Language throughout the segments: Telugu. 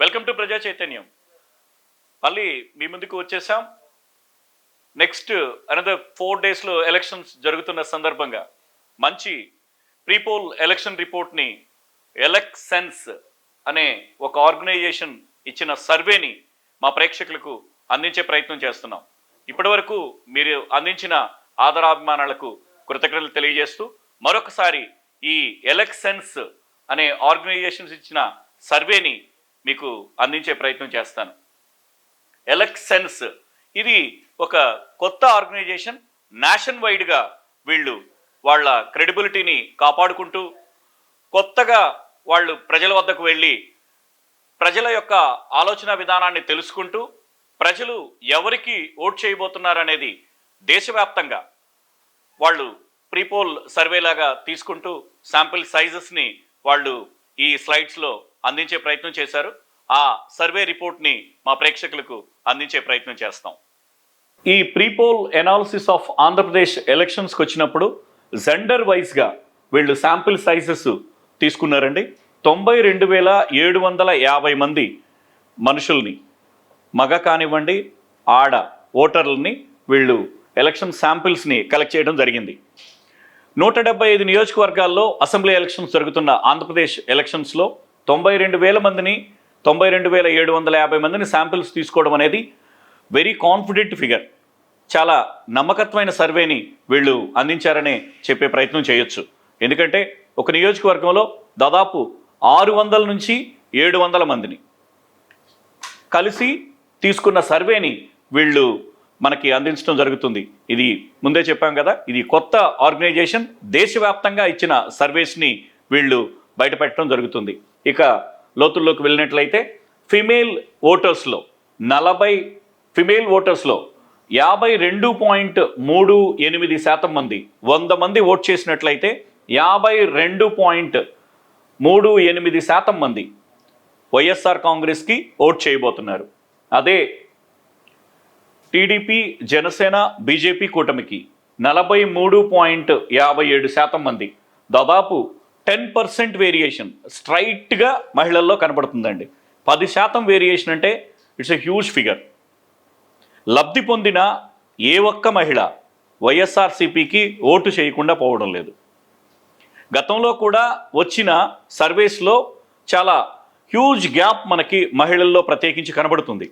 వెల్కమ్ టు ప్రజా చైతన్యం మళ్ళీ మీ ముందుకు వచ్చేసాం. నెక్స్ట్ అనదర్ ఫోర్ డేస్లో ఎలక్షన్స్ జరుగుతున్న సందర్భంగా మంచి ప్రీపోల్ ఎలక్షన్ రిపోర్ట్ని ఎలక్సెన్స్ అనే ఒక ఆర్గనైజేషన్ ఇచ్చిన సర్వేని మా ప్రేక్షకులకు అందించే ప్రయత్నం చేస్తున్నాం. ఇప్పటివరకు మీరు అందించిన ఆదరాభిమానాలకు కృతజ్ఞతలు తెలియజేస్తూ మరొకసారి ఈ ఎలక్సెన్స్ అనే ఆర్గనైజేషన్స్ ఇచ్చిన సర్వేని మీకు అందించే ప్రయత్నం చేస్తాను. ఎలక్సెన్స్ ఇది ఒక కొత్త ఆర్గనైజేషన్ నేషన్ వైడ్గా వీళ్ళు వాళ్ళ క్రెడిబిలిటీని కాపాడుకుంటూ కొత్తగా వాళ్ళు ప్రజల వద్దకు వెళ్ళి ప్రజల యొక్క ఆలోచన విధానాన్ని తెలుసుకుంటూ ప్రజలు ఎవరికి ఓట్ చేయబోతున్నారనేది దేశవ్యాప్తంగా వాళ్ళు ప్రీపోల్ సర్వేలాగా తీసుకుంటూ శాంపిల్ సైజెస్ని వాళ్ళు ఈ స్లైడ్స్లో అందించే ప్రయత్నం చేశారు. ఆ సర్వే రిపోర్ట్ని మా ప్రేక్షకులకు అందించే ప్రయత్నం చేస్తాం. ఈ ప్రీపోల్ ఎనాలిసిస్ ఆఫ్ ఆంధ్రప్రదేశ్ ఎలక్షన్స్కి వచ్చినప్పుడు జెండర్ వైజ్గా వీళ్ళు శాంపిల్ సైజెస్ తీసుకున్నారండి. తొంభై రెండు వేల ఏడు వందల యాభై మంది మనుషుల్ని మగ కానివ్వండి ఆడ ఓటర్లని వీళ్ళు ఎలక్షన్ శాంపిల్స్ని కలెక్ట్ చేయడం జరిగింది. నూట డెబ్బై ఐదు నియోజకవర్గాల్లో అసెంబ్లీ ఎలక్షన్స్ జరుగుతున్న ఆంధ్రప్రదేశ్ ఎలక్షన్స్లో తొంభై రెండు వేల మందిని తొంభై రెండు వేల ఏడు వందల యాభై మందిని శాంపిల్స్ తీసుకోవడం అనేది వెరీ కాన్ఫిడెంట్ ఫిగర్. చాలా నమ్మకత్వమైన సర్వేని వీళ్ళు అందించారనే చెప్పే ప్రయత్నం చేయొచ్చు. ఎందుకంటే ఒక నియోజకవర్గంలో దాదాపు ఆరు వందల నుంచి ఏడు వందల మందిని కలిసి తీసుకున్న సర్వేని వీళ్ళు మనకి అందించడం జరుగుతుంది. ఇది ముందే చెప్పాం కదా ఇది కొత్త ఆర్గనైజేషన్ దేశవ్యాప్తంగా ఇచ్చిన సర్వేస్ని వీళ్ళు బయటపెట్టడం జరుగుతుంది. ఇక లోతుల్లోకి వెళ్ళినట్లయితే ఫిమేల్ ఓటర్స్లో నలభై ఫిమేల్ ఓటర్స్లో యాభై రెండు పాయింట్ మూడు ఎనిమిది శాతం మంది వంద మంది ఓట్ చేసినట్లయితే యాభై రెండు పాయింట్ మూడు ఎనిమిది శాతం మంది వైఎస్ఆర్ కాంగ్రెస్కి ఓట్ చేయబోతున్నారు. అదే టీడీపీ జనసేన బీజేపీ కూటమికి నలభై మూడు పాయింట్ యాభై ఏడు శాతం మంది దాదాపు టెన్ పర్సెంట్ వేరియేషన్ స్ట్రైట్గా మహిళల్లో కనబడుతుందండి. పది శాతం వేరియేషన్ అంటే ఇట్స్ ఎ హ్యూజ్ ఫిగర్. లబ్ధి పొందిన ఏ ఒక్క మహిళ వైఎస్ఆర్సీపీకి ఓటు చేయకుండా పోవడం లేదు. గతంలో కూడా వచ్చిన సర్వేస్లో చాలా హ్యూజ్ గ్యాప్ మనకి మహిళల్లో ప్రత్యేకించి కనబడుతుంది.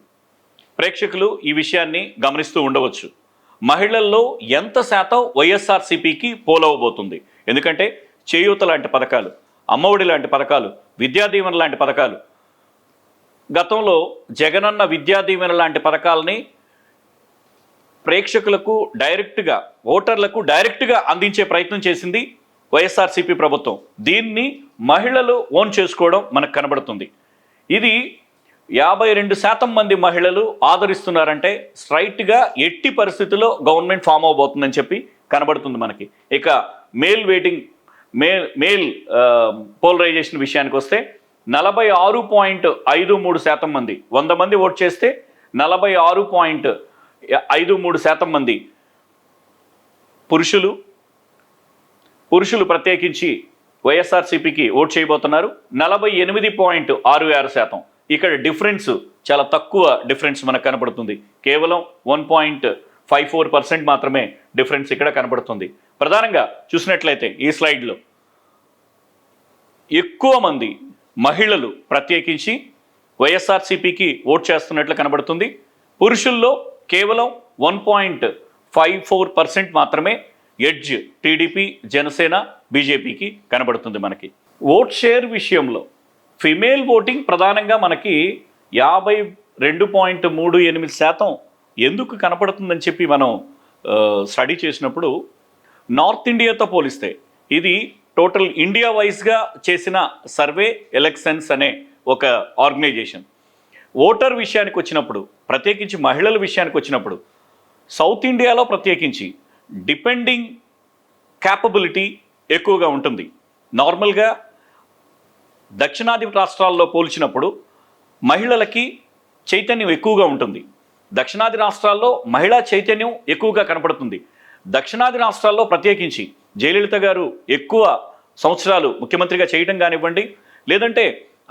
ప్రేక్షకులు ఈ విషయాన్ని గమనిస్తూ ఉండవచ్చు. మహిళల్లో ఎంత శాతం వైఎస్ఆర్సీపీకి పోలవబోతుంది. ఎందుకంటే చేయూత లాంటి పథకాలు అమ్మఒడి లాంటి పథకాలు విద్యా దీవెన లాంటి పథకాలు. గతంలో జగనన్న విద్యా దీవెన లాంటి పథకాలని ప్రేక్షకులకు డైరెక్ట్గా ఓటర్లకు డైరెక్ట్గా అందించే ప్రయత్నం చేసింది వైఎస్ఆర్సీపీ ప్రభుత్వం. దీన్ని మహిళలు ఓన్ చేసుకోవడం మనకు కనబడుతుంది. ఇది యాభై రెండు శాతం మంది మహిళలు ఆదరిస్తున్నారంటే స్ట్రైట్గా ఎట్టి పరిస్థితుల్లో గవర్నమెంట్ ఫామ్ అవబోతుందని చెప్పి కనబడుతుంది మనకి. ఇక male weighting male male polarisation విషయానికి వస్తే నలభై ఆరు పాయింట్ ఐదు మూడు శాతం మంది వంద మంది ఓట్ చేస్తే నలభై ఆరు పాయింట్ ఐదు మూడు శాతం మంది పురుషులు పురుషులు ప్రత్యేకించి వైఎస్ఆర్సీపీకి ఓట్ చేయబోతున్నారు. నలభై ఎనిమిది పాయింట్ ఆరు ఆరు శాతం. ఇక్కడ డిఫరెన్స్ చాలా తక్కువ డిఫరెన్స్ మనకు కనబడుతుంది కేవలం one point five four percent మాత్రమే డిఫరెన్స్ ఇక్కడ కనబడుతుంది ప్రధానంగా చూసినట్లయితే ఈ స్లైడ్లో ఎక్కువ మంది మహిళలు ప్రత్యేకించి వైఎస్ఆర్సీపీకి ఓట్ చేస్తున్నట్లు కనబడుతుంది. పురుషుల్లో కేవలం one point five four percent మాత్రమే ఎడ్జ్ టీడీపీ జనసేన బీజేపీకి కనబడుతుంది మనకి. ఓట్ షేర్ విషయంలో ఫిమేల్ ఓటింగ్ ప్రధానంగా మనకి యాభై రెండు పాయింట్ మూడు ఎనిమిది శాతం ఎందుకు కనపడుతుందని చెప్పి మనం స్టడీ చేసినప్పుడు నార్త్ ఇండియాతో పోలిస్తే ఇది టోటల్ ఇండియా వైజ్గా చేసిన సర్వే ఎలక్షన్స్ అనే ఒక ఆర్గనైజేషన్. ఓటర్ విషయానికి వచ్చినప్పుడు ప్రత్యేకించి మహిళల విషయానికి వచ్చినప్పుడు సౌత్ ఇండియాలో ప్రత్యేకించి డిపెండింగ్ క్యాపబిలిటీ ఎక్కువగా ఉంటుంది. నార్మల్గా దక్షిణాది రాష్ట్రాల్లో పోల్చినప్పుడు మహిళలకి చైతన్యం ఎక్కువగా ఉంటుంది. దక్షిణాది రాష్ట్రాల్లో మహిళా చైతన్యం ఎక్కువగా కనపడుతుంది. దక్షిణాది రాష్ట్రాల్లో ప్రత్యేకించి జయలలిత గారు ఎక్కువ సంవత్సరాలు ముఖ్యమంత్రిగా చేయడం కానివ్వండి లేదంటే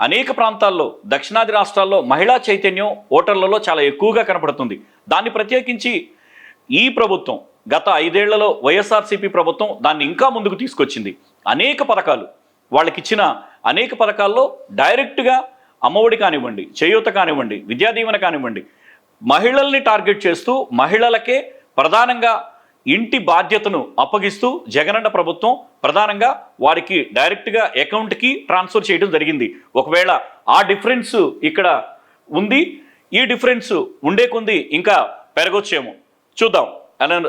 అనేక ప్రాంతాల్లో దక్షిణాది రాష్ట్రాల్లో మహిళా చైతన్యం ఓటర్లలో చాలా ఎక్కువగా కనపడుతుంది. దాన్ని ప్రత్యేకించి ఈ ప్రభుత్వం గత ఐదేళ్ళలో వైఎస్ఆర్సీపీ ప్రభుత్వం దాన్ని ఇంకా ముందుకు తీసుకొచ్చింది. అనేక పథకాలు వాళ్ళకి ఇచ్చిన అనేక పథకాల్లో డైరెక్ట్గా అమ్మఒడి కానివ్వండి చేయూత కానివ్వండి విద్యా దీవెన కానివ్వండి మహిళల్ని టార్గెట్ చేస్తూ మహిళలకే ప్రధానంగా ఇంటి బాధ్యతను అప్పగిస్తూ జగనన్న ప్రభుత్వం ప్రధానంగా వారికి డైరెక్ట్గా అకౌంట్కి ట్రాన్స్ఫర్ చేయడం జరిగింది. ఒకవేళ ఆ డిఫరెన్స్ ఇక్కడ ఉంది ఈ డిఫరెన్స్ ఉండే కొంది ఇంకా పెరగొచ్చేమో. చూద్దాం.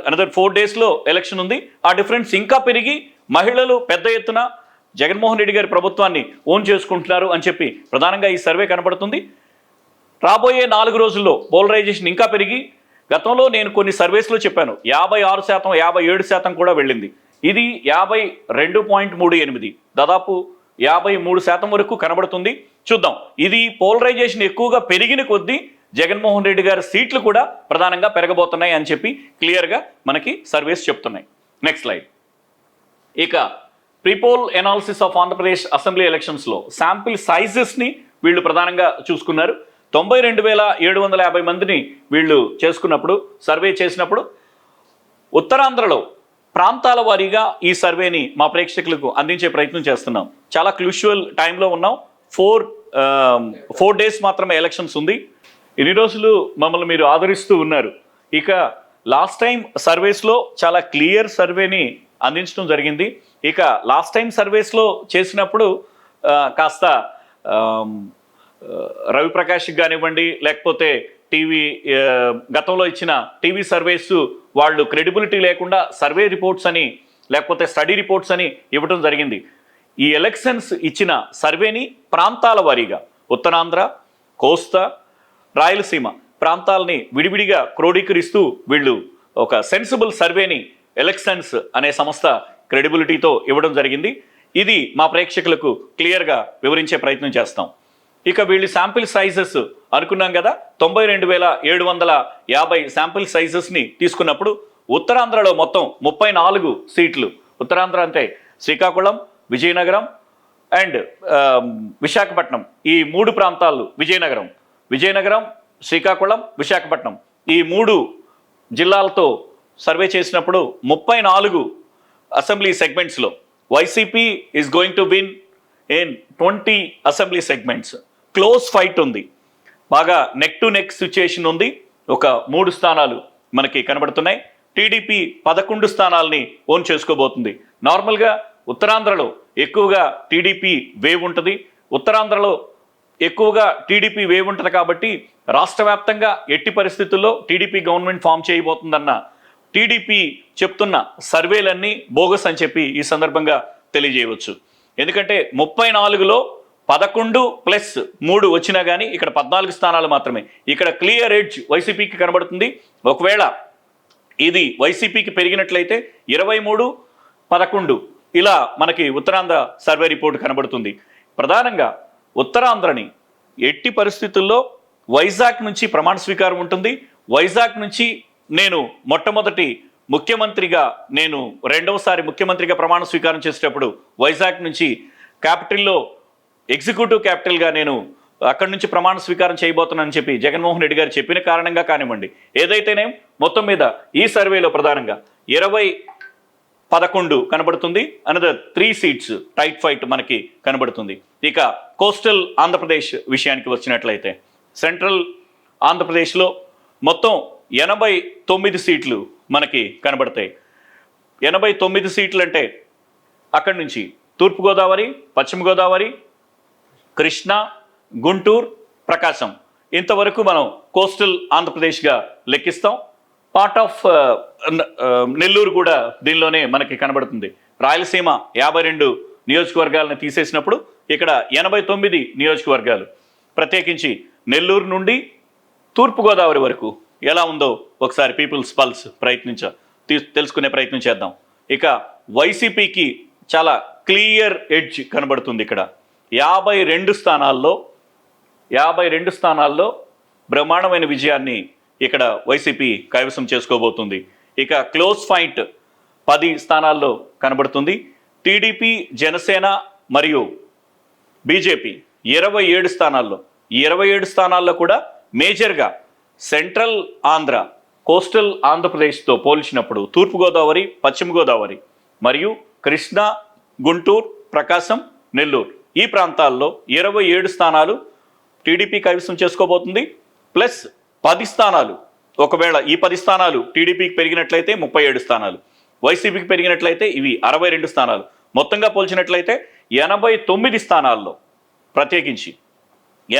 అనదర్ ఫోర్ డేస్లో ఎలక్షన్ ఉంది. ఆ డిఫరెన్స్ ఇంకా పెరిగి మహిళలు పెద్ద ఎత్తున జగన్మోహన్ రెడ్డి గారి ప్రభుత్వాన్ని ఓన్ చేసుకుంటున్నారు అని చెప్పి ప్రధానంగా ఈ సర్వే కనబడుతుంది. రాబోయే నాలుగు రోజుల్లో పోలరైజేషన్ ఇంకా పెరిగి గతంలో నేను కొన్ని సర్వేస్లో చెప్పాను. యాభై ఆరు శాతం యాభై ఏడు శాతం కూడా వెళ్ళింది. ఇది యాభై రెండు పాయింట్ మూడు ఎనిమిది. దాదాపు యాభై మూడు శాతం వరకు కనబడుతుంది. చూద్దాం. ఇది పోలరైజేషన్ ఎక్కువగా పెరిగిన కొద్దీ జగన్మోహన్ రెడ్డి గారి సీట్లు కూడా ప్రధానంగా పెరగబోతున్నాయి అని చెప్పి క్లియర్గా మనకి సర్వేస్ చెప్తున్నాయి. నెక్స్ట్ స్లైడ్ ఇక prepoll analysis of Andhra Pradesh assembly ఎలక్షన్స్లో శాంపిల్ సైజెస్ని వీళ్ళు ప్రధానంగా చూసుకున్నారు. తొంభై రెండు వేల ఏడు వందల యాభై మందిని వీళ్ళు చేసుకున్నప్పుడు సర్వే చేసినప్పుడు ఉత్తరాంధ్రలో ప్రాంతాల వారీగా ఈ సర్వేని మా ప్రేక్షకులకు అందించే ప్రయత్నం చేస్తున్నాం. చాలా క్లూషువల్ టైంలో ఉన్నాం. ఫోర్ ఫోర్ డేస్ మాత్రమే ఎలక్షన్స్ ఉంది. ఇన్ని రోజులు మమ్మల్ని మీరు ఆదరిస్తూ ఉన్నారు. ఇక లాస్ట్ టైం సర్వేస్లో చాలా క్లియర్ సర్వేని అందించడం జరిగింది. ఇక లాస్ట్ టైం సర్వేస్లో చేసినప్పుడు కాస్త రవిప్రకాష్కి కానివ్వండి లేకపోతే టీవీ గతంలో ఇచ్చిన టీవీ సర్వేస్ వాళ్ళు క్రెడిబిలిటీ లేకుండా సర్వే రిపోర్ట్స్ అని లేకపోతే స్టడీ రిపోర్ట్స్ అని ఇవ్వడం జరిగింది. ఈ ఎలక్షన్స్ ఇచ్చిన సర్వేని ప్రాంతాల వారీగా ఉత్తరాంధ్ర కోస్తా రాయలసీమ ప్రాంతాలని విడివిడిగా క్రోడీకరిస్తూ వీళ్ళు ఒక సెన్సిబుల్ సర్వేని ఎలక్షన్స్ అనే సంస్థ క్రెడిబిలిటీతో ఇవ్వడం జరిగింది. ఇది మా ప్రేక్షకులకు క్లియర్గా వివరించే ప్రయత్నం చేస్తాం. ఇక వీళ్ళు శాంపిల్ సైజెస్ అనుకున్నాం కదా తొంభై రెండు వేల ఏడు వందల యాభై శాంపిల్ సైజెస్ని తీసుకున్నప్పుడు ఉత్తరాంధ్రలో మొత్తం ముప్పై నాలుగు సీట్లు. ఉత్తరాంధ్ర అంటే శ్రీకాకుళం విజయనగరం అండ్ విశాఖపట్నం. ఈ మూడు ప్రాంతాలు విజయనగరం. విజయనగరం శ్రీకాకుళం విశాఖపట్నం. ఈ మూడు జిల్లాలతో సర్వే చేసినప్పుడు ముప్పై నాలుగు assembly సెగ్మెంట్స్లో. YCP is going to win in twenty assembly segments. Close fight ఉంది. బాగా నెక్ టు నెక్ సిచ్యుయేషన్ ఉంది. ఒక మూడు స్థానాలు మనకి కనబడుతున్నాయి. టీడీపీ పదకొండు స్థానాల్ని ఓన్ చేసుకోబోతుంది. నార్మల్గా ఉత్తరాంధ్రలో ఎక్కువగా టీడీపీ వేవ్ ఉంటుంది. ఉత్తరాంధ్రలో ఎక్కువగా టీడీపీ వేవ్ ఉంటుంది కాబట్టి రాష్ట్ర వ్యాప్తంగా ఎట్టి పరిస్థితుల్లో టీడీపీ గవర్నమెంట్ ఫామ్ చేయబోతుందన్న టీడీపీ చెప్తున్న సర్వేలన్నీ బోగస్ అని చెప్పి ఈ సందర్భంగా తెలియజేయవచ్చు. ఎందుకంటే ముప్పై నాలుగులో పదకొండు ప్లస్ మూడు వచ్చినా కానీ ఇక్కడ పద్నాలుగు స్థానాలు మాత్రమే. ఇక్కడ క్లియర్ ఎడ్జ్ వైసీపీకి కనబడుతుంది. ఒకవేళ ఇది వైసీపీకి పెరిగినట్లయితే ఇరవై మూడు పదకొండు ఇలా మనకి ఉత్తరాంధ్ర సర్వే రిపోర్ట్ కనబడుతుంది. ప్రధానంగా ఉత్తరాంధ్రని ఎట్టి పరిస్థితుల్లో వైజాగ్ నుంచి ప్రమాణ స్వీకారం ఉంటుంది. వైజాగ్ నుంచి నేను మొట్టమొదటి ముఖ్యమంత్రిగా నేను రెండవసారి ముఖ్యమంత్రిగా ప్రమాణ స్వీకారం చేసేటప్పుడు వైజాగ్ నుంచి క్యాపిటల్లో ఎగ్జిక్యూటివ్ క్యాపిటల్గా నేను అక్కడి నుంచి ప్రమాణ స్వీకారం చేయబోతున్నానని చెప్పి జగన్మోహన్ రెడ్డి గారు చెప్పిన కారణంగా కానివ్వండి. ఏదైతేనే మొత్తం మీద ఈ సర్వేలో ప్రధానంగా ఇరవై పదకొండు కనబడుతుంది. Another three seats tight fight మనకి కనబడుతుంది. ఇక కోస్టల్ ఆంధ్రప్రదేశ్ విషయానికి వచ్చినట్లయితే సెంట్రల్ ఆంధ్రప్రదేశ్లో మొత్తం ఎనభై తొమ్మిది సీట్లు మనకి కనబడతాయి. ఎనభై తొమ్మిది సీట్లు అంటే అక్కడి నుంచి తూర్పుగోదావరి పశ్చిమ గోదావరి కృష్ణా గుంటూరు ప్రకాశం. ఇంతవరకు మనం కోస్టల్ ఆంధ్రప్రదేశ్గా లెక్కిస్తాం. Part of uh, uh, Nellore కూడా దీనిలోనే మనకి కనబడుతుంది. రాయలసీమ యాభై రెండు నియోజకవర్గాలను తీసేసినప్పుడు ఇక్కడ ఎనభై తొమ్మిది నియోజకవర్గాలు. ప్రత్యేకించి నెల్లూరు నుండి తూర్పుగోదావరి వరకు ఎలా ఉందో ఒకసారి పీపుల్స్ పల్స్ ప్రయత్నించ తెలుసుకునే ప్రయత్నం చేద్దాం. ఇక వైసీపీకి చాలా క్లియర్ ఎడ్జ్ కనబడుతుంది ఇక్కడ. యాభై రెండు స్థానాల్లో యాభై రెండు స్థానాల్లో బ్రహ్మాండమైన విజయాన్ని ఇక్కడ వైసీపీ కైవసం చేసుకోబోతుంది. ఇక క్లోజ్ ఫైట్ పది స్థానాల్లో కనబడుతుంది. టీడీపీ జనసేన మరియు బీజేపీ ఇరవై ఏడు స్థానాల్లో. ఇరవై ఏడు స్థానాల్లో కూడా మేజర్గా సెంట్రల్ ఆంధ్ర కోస్టల్ ఆంధ్రప్రదేశ్తో పోల్చినప్పుడు తూర్పుగోదావరి పశ్చిమ గోదావరి మరియు కృష్ణా గుంటూరు ప్రకాశం నెల్లూరు. ఈ ప్రాంతాల్లో ఇరవై ఏడు స్థానాలు టీడీపీ కైవసం చేసుకోబోతుంది. ప్లస్ పది స్థానాలు. ఒకవేళ ఈ పది స్థానాలు టీడీపీకి పెరిగినట్లయితే ముప్పై ఏడు స్థానాలు. వైసీపీకి పెరిగినట్లయితే ఇవి అరవై రెండు స్థానాలు. మొత్తంగా పోల్చినట్లయితే ఎనభై తొమ్మిది స్థానాల్లో ప్రత్యేకించి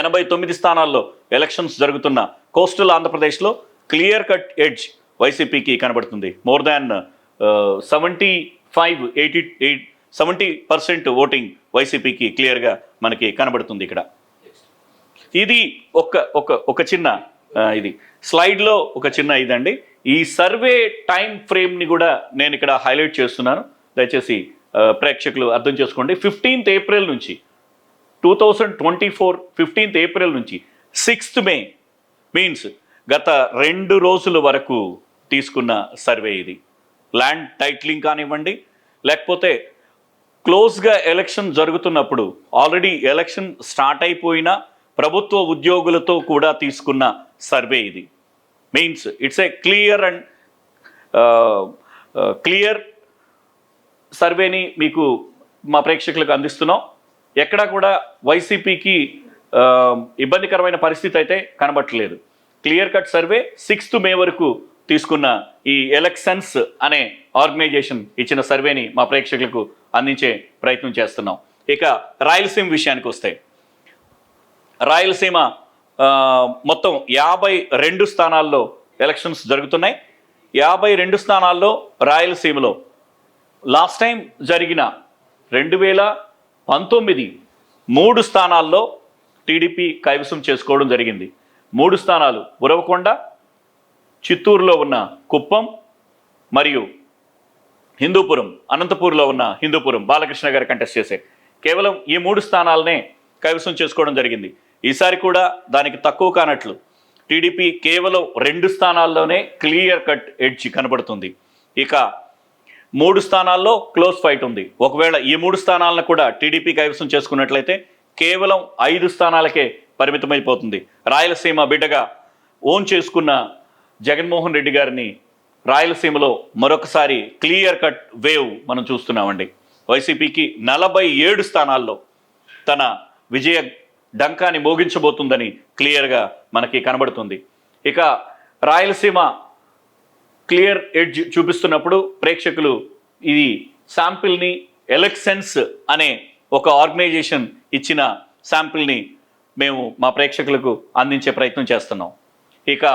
ఎనభై తొమ్మిది స్థానాల్లో ఎలక్షన్స్ జరుగుతున్న కోస్టల్ ఆంధ్రప్రదేశ్లో క్లియర్ కట్ ఎడ్జ్ వైసీపీకి కనబడుతుంది. More than seventy five eighty eight seventy percent voting వైసీపీకి క్లియర్గా మనకి కనబడుతుంది ఇక్కడ. ఇది ఒక ఒక ఒక చిన్న ఇది. స్లైడ్లో ఒక చిన్న ఇదండి. ఈ సర్వే టైం ఫ్రేమ్ని కూడా నేను ఇక్కడ హైలైట్ చేస్తున్నాను. దయచేసి ప్రేక్షకులు అర్థం చేసుకోండి. ఫిఫ్టీన్త్ ఏప్రిల్ నుంచి two thousand twenty four fifteenth April నుంచి సిక్స్త్ మే మీన్స్ గత రెండు రోజుల వరకు తీసుకున్న సర్వే ఇది. ల్యాండ్ టైట్లింగ్ కానివ్వండి లేకపోతే క్లోజ్గా ఎలక్షన్ జరుగుతున్నప్పుడు ఆల్రెడీ ఎలక్షన్ స్టార్ట్ అయిపోయిన ప్రభుత్వ ఉద్యోగులతో కూడా తీసుకున్న సర్వే ఇది. Means it's a clear and clear సర్వేని మీకు మా ప్రేక్షకులకు అందిస్తున్నాం. ఎక్కడా కూడా వైసీపీకి ఇబ్బందికరమైన పరిస్థితి అయితే కనబట్టలేదు. Clear cut survey sixth May వరకు తీసుకున్న ఈ ఎలక్షన్స్ అనే ఆర్గనైజేషన్ ఇచ్చిన సర్వేని మా ప్రేక్షకులకు అందించే ప్రయత్నం చేస్తున్నాం. ఇక రాయలసీమ విషయానికి వస్తే రాయలసీమ మొత్తం యాభై రెండు స్థానాల్లో ఎలక్షన్స్ జరుగుతున్నాయి. యాభై రెండు స్థానాల్లో రాయలసీమలో లాస్ట్ టైం జరిగిన రెండు వేల పంతొమ్మిది మూడు స్థానాల్లో టీడీపీ కైవసం చేసుకోవడం జరిగింది. మూడు స్థానాలు ఉరవకొండ చిత్తూరులో ఉన్న కుప్పం మరియు హిందూపురం అనంతపూర్లో ఉన్న హిందూపురం బాలకృష్ణ గారు కంటెస్ట్ చేసే కేవలం ఈ మూడు స్థానాలనే కైవసం చేసుకోవడం జరిగింది. ఈసారి కూడా దానికి తక్కువ కానట్లు టీడీపీ కేవలం రెండు స్థానాల్లోనే క్లియర్ కట్ ఎడ్జ్ కనబడుతుంది. ఇక మూడు స్థానాల్లో క్లోజ్ ఫైట్ ఉంది. ఒకవేళ ఈ మూడు స్థానాలను కూడా టీడీపీ కైవసం చేసుకున్నట్లయితే కేవలం ఐదు స్థానాలకే పరిమితమైపోతుంది. రాయలసీమ బిడ్డగా ఓన్ చేసుకున్న జగన్మోహన్ రెడ్డి గారిని రాయలసీమలో మరొకసారి క్లియర్ కట్ వేవ్ మనం చూస్తున్నామండి. వైసీపీకి నలభై ఏడు స్థానాల్లో తన విజయ డంకాని మోగించబోతుందని క్లియర్గా మనకి కనబడుతుంది. ఇక రాయలసీమ క్లియర్ ఎడ్జ్ చూపిస్తున్నప్పుడు ప్రేక్షకులు ఇది శాంపిల్ని ఎలక్షన్స్ అనే ఒక ఆర్గనైజేషన్ ఇచ్చిన శాంపిల్ని మేము మా ప్రేక్షకులకు అందించే ప్రయత్నం చేస్తున్నాం. ఇక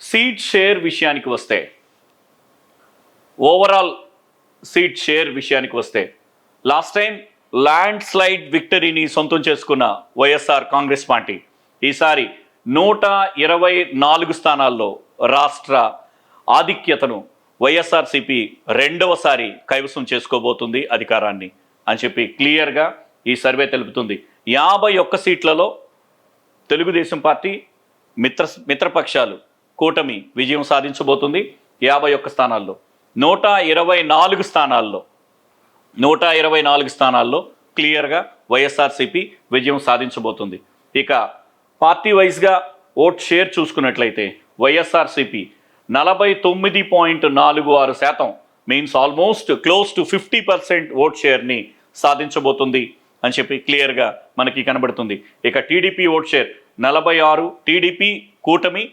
సీట్ షేర్ విషయానికి వస్తే ఓవరాల్ సీట్ షేర్ విషయానికి వస్తే లాస్ట్ టైం ల్యాండ్ స్లైడ్ విక్టరీని సొంతం చేసుకున్న వైఎస్ఆర్ కాంగ్రెస్ పార్టీ ఈసారి నూట ఇరవై నాలుగు స్థానాల్లో రాష్ట్ర ఆధిక్యతను వైఎస్ఆర్సిపి రెండవసారి కైవసం చేసుకోబోతుంది అధికారాన్ని అని చెప్పి క్లియర్గా ఈ సర్వే తెలుపుతుంది. యాభై ఒక్క సీట్లలో తెలుగుదేశం పార్టీ మిత్ర మిత్రపక్షాలు కూటమి విజయం సాధించబోతుంది యాభై ఒక్క స్థానాల్లో. నూట ఇరవై నాలుగు స్థానాల్లో నూట ఇరవై నాలుగు స్థానాల్లో క్లియర్గా వైఎస్ఆర్సీపీ విజయం సాధించబోతుంది. ఇక పార్టీ వైజ్గా ఓట్ షేర్ చూసుకున్నట్లయితే వైఎస్ఆర్సీపీ నలభై తొమ్మిది పాయింట్ నాలుగు ఆరు శాతం means almost close to fifty percent vote షేర్ని సాధించబోతుంది అని చెప్పి క్లియర్గా మనకి కనబడుతుంది. ఇక టీడీపీ ఓట్ షేర్ నలభై ఆరు టీడీపీ కూటమి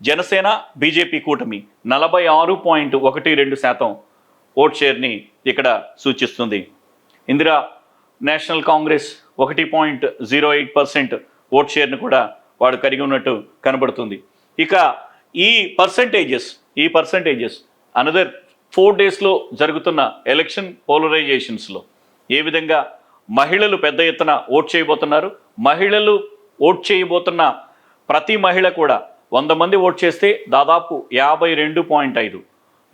జనసేన బీజేపీ కూటమి నలభై ఆరు పాయింట్ ఒకటి రెండు శాతం ఓట్ షేర్ని ఇక్కడ సూచిస్తుంది. ఇందిరా నేషనల్ కాంగ్రెస్ ఒకటి point zero eight percent vote షేర్ను కూడా వాడు కలిగి ఉన్నట్టు కనబడుతుంది. ఇక ఈ పర్సంటేజెస్ ఈ పర్సంటేజెస్ అనదర్ ఫోర్ డేస్లో జరుగుతున్న ఎలక్షన్ పోలరైజేషన్స్లో ఏ విధంగా మహిళలు పెద్ద ఎత్తున ఓట్ చేయబోతున్నారు? మహిళలు ఓట్ చేయబోతున్న ప్రతి మహిళ కూడా వంద మంది ఓట్ చేస్తే దాదాపు యాభై రెండు పాయింట్ ఐదు.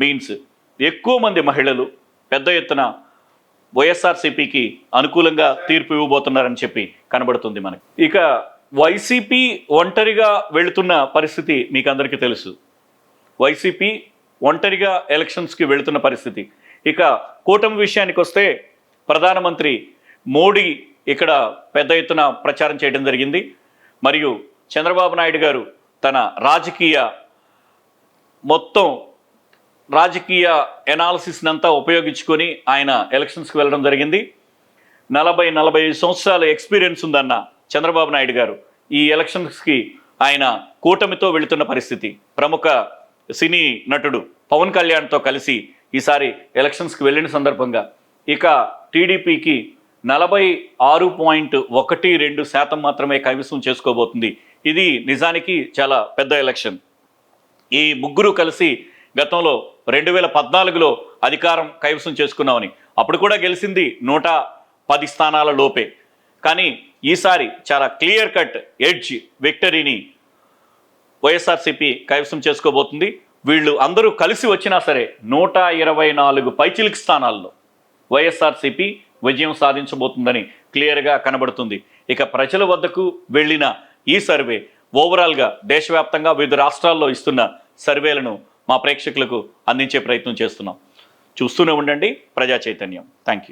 మీన్స్ ఎక్కువ మంది మహిళలు పెద్ద ఎత్తున వైఎస్ఆర్సీపీకి అనుకూలంగా తీర్పు ఇవ్వబోతున్నారని చెప్పి కనబడుతుంది మనకి. ఇక వైసీపీ ఒంటరిగా వెళుతున్న పరిస్థితి మీకు అందరికీ తెలుసు. వైసీపీ ఒంటరిగా ఎలక్షన్స్కి వెళుతున్న పరిస్థితి. ఇక కూటమి విషయానికి వస్తే ప్రధానమంత్రి మోడీ ఇక్కడ పెద్ద ఎత్తున ప్రచారం చేయడం జరిగింది. మరియు చంద్రబాబు నాయుడు గారు తన రాజకీయ మొత్తం రాజకీయ ఎనాలసిస్ని అంతా ఉపయోగించుకొని ఆయన ఎలక్షన్స్కి వెళ్ళడం జరిగింది. నలభై నలభై ఐదు సంవత్సరాల ఎక్స్పీరియన్స్ ఉందన్న చంద్రబాబు నాయుడు గారు ఈ ఎలక్షన్స్కి ఆయన కూటమితో వెళుతున్న పరిస్థితి. ప్రముఖ సినీ నటుడు పవన్ కళ్యాణ్తో కలిసి ఈసారి ఎలక్షన్స్కి వెళ్ళిన సందర్భంగా. ఇక టీడీపీకి నలభై ఆరు పాయింట్ ఒకటి రెండు శాతం మాత్రమే కైవసం చేసుకోబోతుంది ఇది నిజానికి చాలా పెద్ద ఎలక్షన్. ఈ ముగ్గురు కలిసి గతంలో రెండు వేల పద్నాలుగులో అధికారం కైవసం చేసుకున్నామని. అప్పుడు కూడా గెలిచింది నూట పది స్థానాల లోపే. కానీ ఈసారి చాలా క్లియర్ కట్ ఎడ్జ్ విక్టరీని వైఎస్ఆర్సీపీ కైవసం చేసుకోబోతుంది. వీళ్ళు అందరూ కలిసి వచ్చినా సరే నూట ఇరవై నాలుగు పైచిలిక్ స్థానాల్లో వైఎస్ఆర్సీపీ విజయం సాధించబోతుందని క్లియర్గా కనబడుతుంది. ఇక ప్రజల వద్దకు వెళ్ళిన ఈ సర్వే ఓవరాల్గా దేశవ్యాప్తంగా వివిధ రాష్ట్రాల్లో ఇస్తున్న సర్వేలను మా ప్రేక్షకులకు అందించే ప్రయత్నం చేస్తున్నాం. చూస్తూనే ఉండండి. ప్రజా చైతన్యం. Thank you